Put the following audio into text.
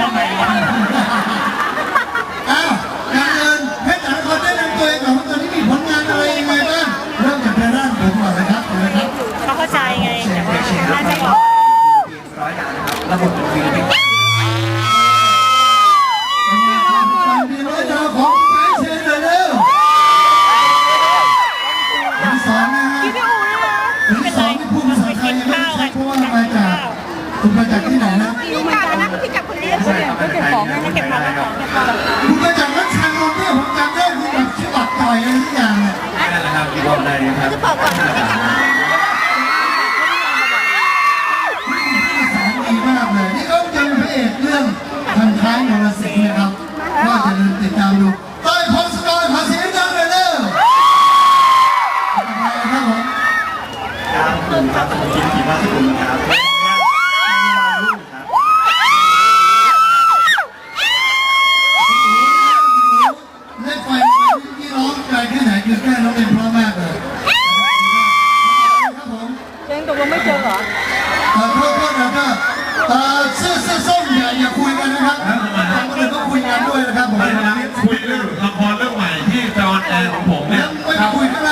ทำไมวะอ้าวกาอนอื่นให้แต่ละคนได้นำตัวเองก่อนว่าตอนนี้มีผลงานอะไรยังไงบ้างเริ่มจากแนด้านผมก่อนนะครับเชิครับเขาเข้าใจไงแต่ว่าน่าจะบอกร้อยดานะรบะบบมีร้อยดาวของไม้เชนเลยเด้นที่สองนะฮะพี่อู๋นะคะนสองที่พูดภสังเพราว่ามาจากคุณจากที่ไหนนะ พี่กลับนะพี่กลับ เดียวเนี่ยก็บของไงเก็บของเก็บของเก็บของคุณมาจากนักชันลมเนี่ยผมจำได้คุณแบบชื่อบักต่อยอะไรทุกอย่างเนี่ยนั่นแหละครับที่บอกได้ครับจะบอกก่อนพี่กลับนะสารดีมากเลยนี่ก็ยังพระเอกเรื่องพันท้ายนรสิงห์นะครับก็จะลืมติดตามดูเต้ยพงศกรภาษีดังเลยเร็วต่อไปครับผมครับคุณครับสมุนกินกี่มาสกุลครับ 啊，看看那个，啊，是是送你。